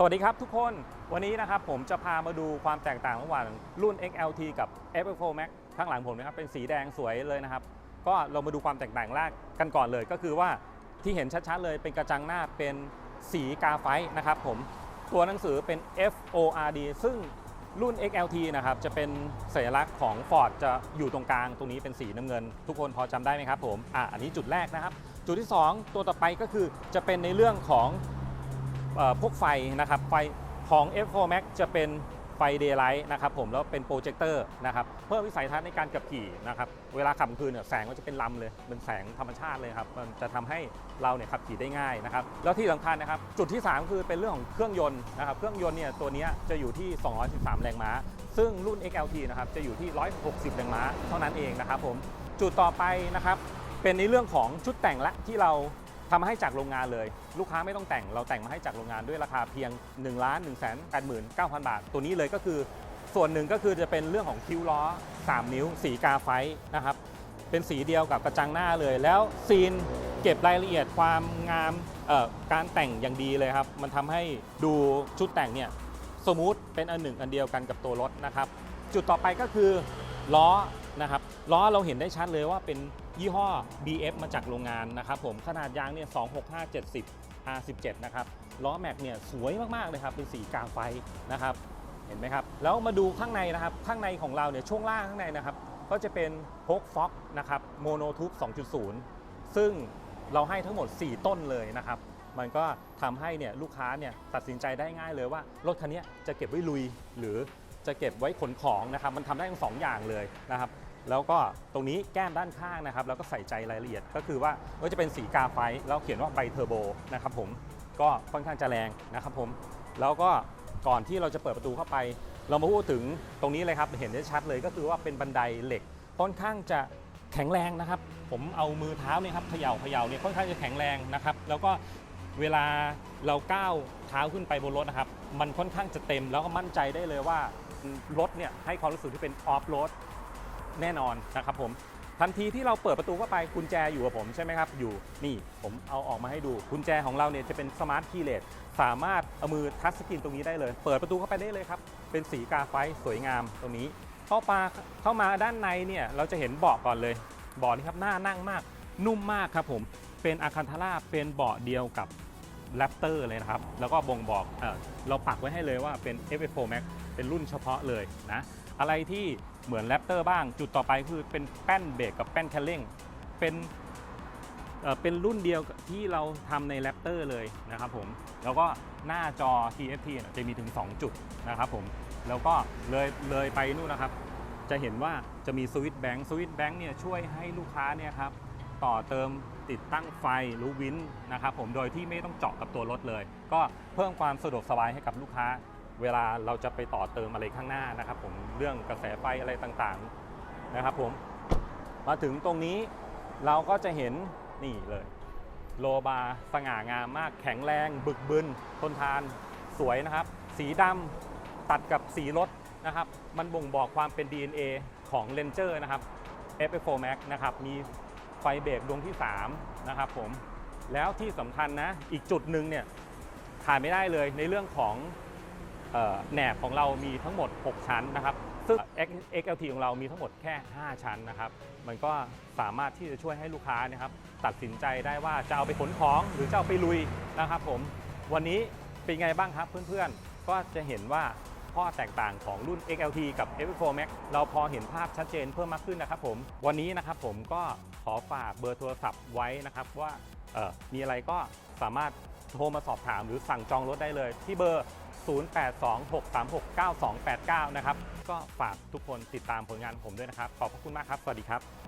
สวัสดีครับทุกคนวันนี้นะครับผมจะพามาดูความแตกต่างระหว่างรุ่น XLT กับ F4 Max ข้างหลังผมนะครับเป็นสีแดงสวยเลยนะครับ ก็เรามาดูความแตกต่างแรกกันก่อนเลย ก็คือว่าที่เห็นชัดๆเลยเป็นกระจังหน้าเป็นสีกาไฟต์นะครับผมตัวหนังสือเป็น FORD ซึ่งรุ่น XLT นะครับจะเป็นสัญลักษณ์ของ Ford จะอยู่ตรงกลางตรงนี้เป็นสีน้ำเงิน ทุกคนพอจำได้ไหมครับผมอะอันนี้จุดแรกนะครับ จุดที่ 2 ตัวต่อไปก็คือจะเป็นในเรื่องของ พวกไฟนะครับไฟของ F4 Max จะเป็นไฟ Daylight นะครับผมแล้วเป็นโปรเจคเตอร์นะครับเพิ่มวิสัยทัศน์ในการขับขี่นะครับเวลาขับคืนเนี่ยแสงมันจะเป็นลำเลยเป็นแสงธรรมชาติเลยครับมันจะทำให้เราเนี่ยขับขี่ได้ง่ายนะครับแล้วที่สำคัญนะครับจุดที่ 3 คือเป็นเรื่องของเครื่องยนต์นะครับเครื่องยนต์เนี่ยตัวนี้จะอยู่ที่ 213 แรงม้า ซึ่งรุ่น XLT นะครับจะอยู่ที่ 160 แรงม้าเท่านั้นเองนะครับผมจุดต่อไปนะครับเป็นในเรื่องของชุดแต่งละที่เรา ทำให้จากโรงงานเลย ลูกค้าไม่ต้องแต่งเราแต่งมาให้จากโรงงานด้วยราคาเพียง 1 1 8 9 0 0 0 บาท ตัวนี้เลยก็คือส่วนหนึ่งก็คือจะเป็นเรื่องของคิ้วล้อ 3 นิ้ว สีกาไฟนะครับเป็นสีเดียวกับกระจังหน้าเลย แล้วซีนเก็บรายละเอียดความงามการแต่งอย่างดีเลยครับ มันทำให้ดูชุดแต่งเนี่ยสมูทเป็นอันหนึ่งอันเดียวกันกับตัวรถนะครับ จุดต่อไปก็คือล้อนะครับล้อเราเห็นได้ชัดเลยว่าเป็น ยี่ห้อ BF มาจากโรงงานนะครับผมขนาดยางเนี่ย 265 70 R17 นะครับล้อแม็กเนี่ยสวยมากๆเลยครับเป็นสีกาไฟนะครับเห็นไหมครับแล้วมาดูข้างในนะครับข้างในของเราเนี่ยช่วงล่างข้างในนะครับก็จะเป็นพกฟ็อกนะครับโมโนทูบ2.0 ซึ่งเราให้ทั้งหมด 4 ต้นเลยนะครับมันก็ทำให้เนี่ยลูกค้าเนี่ยตัดสินใจได้ง่ายเลยว่ารถคันนี้จะเก็บไว้ลุยหรือจะเก็บไว้ขนของนะครับมันทำได้ทั้งสองอย่างเลยนะครับ แล้วก็ตรงนี้แก้มด้านข้างนะครับ แล้วก็ใส่ใจรายละเอียด ก็คือว่าก็จะเป็นสีกาไฟแล้วเขียนว่าไบเทอร์โบนะครับผมก็ค่อนข้างจะแรงนะครับผมแล้วก็ก่อนที่เราจะเปิดประตูเข้าไป เรามาพูดถึงตรงนี้เลยครับเห็นได้ชัดเลยก็คือว่าเป็นบันไดเหล็กค่อนข้างจะแข็งแรงนะครับ ผมเอามือเท้าเนี่ยครับเขย่าเขย่าเนี่ยค่อนข้างจะแข็งแรงนะครับ แล้วก็เวลาเราก้าวเท้าขึ้นไปบนรถนะครับ มันค่อนข้างจะเต็มแล้วก็มั่นใจได้เลยว่ารถเนี่ยให้ความรู้สึกที่เป็นออฟโรด แน่นอนนะครับผมทันทีที่เราเปิดประตูเข้าไปกุญแจอยู่กับผมใช่ไหมครับอยู่นี่ผมเอาออกมาให้ดูกุญแจของเราเนี่ยจะเป็นสมาร์ทคีย์เลสสามารถเอามือทัชสกรีนตรงนี้ได้เลย เปิดประตูเข้าไปได้เลยครับเป็นสีกาไฟสวยงามตรงนี้ เข้ามาเข้ามาด้านในเนี่ยเราจะเห็นเบาะก่อนเลยเบาะนี่ครับน่านั่งมาก นุ่มมากครับผมเป็นอาคันทาร่าเป็นเบาะเดียวกับแรปเตอร์เลยนะครับ แล้วก็บ่งบอกเอเราปักไว้ให้เลยว่าเป็น F4 Max เป็นรุ่นเฉพาะเลยนะ อะไรที่ เหมือนแรปเตอร์บ้าง จุดต่อไปคือเป็นแป้นเบรกกับแป้นแคลเร่ง เป็นเอ่อเป็นรุ่นเดียวที่เราทำในแรปเตอร์เลยนะครับผม แล้วก็หน้าจอ TFT เนี่ยจะมีถึง 2 จุดนะครับผม แล้วก็เลยเลยไปนู่นนะครับ จะเห็นว่าจะมีสวิตช์แบงค์สวิตช์แบงค์เนี่ยช่วยให้ลูกค้าเนี่ยครับต่อเติมติดตั้งไฟรือวินนะครับผม โดยที่ไม่ต้องเจาะกับตัวรถเลย ก็เพิ่มความสะดวกสบายให้กับลูกค้า เวลาเราจะไปต่อเติมอะไรข้างหน้านะครับ ผมเรื่องกระแสไฟอะไรต่างๆนะครับ ผมมาถึงตรงนี้เราก็จะเห็นนี่เลยโลบาร์สง่างามมากแข็งแรง บึกบึนทนทานสวยนะครับ สีดำตัดกับสีรถนะครับ มันบ่งบอกความเป็น DNA ของ Ranger นะครับ F4 Max นะครับ มีไฟเบรกดวงที่ 3 นะครับผม แล้วที่สำคัญนะ อีกจุดหนึ่งเนี่ยขาดไม่ได้เลยในเรื่องของ แหนบของเรามีทั้งหมด 6 ชั้นนะครับ ซึ่ง XLT ของเรามีทั้งหมดแค่ 5 ชั้นนะครับ มันก็สามารถที่จะช่วยให้ลูกค้านะครับ ตัดสินใจได้ว่าจะเอาไปขนของหรือจะเอาไปลุยนะครับผม วันนี้เป็นไงบ้างครับเพื่อนๆ ก็จะเห็นว่าข้อแตกต่างของรุ่น XLT กับ F4 Max เราพอเห็นภาพชัดเจนเพิ่มมากขึ้นนะครับผม วันนี้นะครับผมก็ขอฝากเบอร์โทรศัพท์ไว้นะครับว่ามีอะไรก็สามารถโทรมาสอบถามหรือสั่งจองรถได้เลยที่เบอร์ 0826369289 นะครับ ก็ฝากทุกคนติดตามผลงานผมด้วยนะครับ ขอบพระคุณมากครับ สวัสดีครับ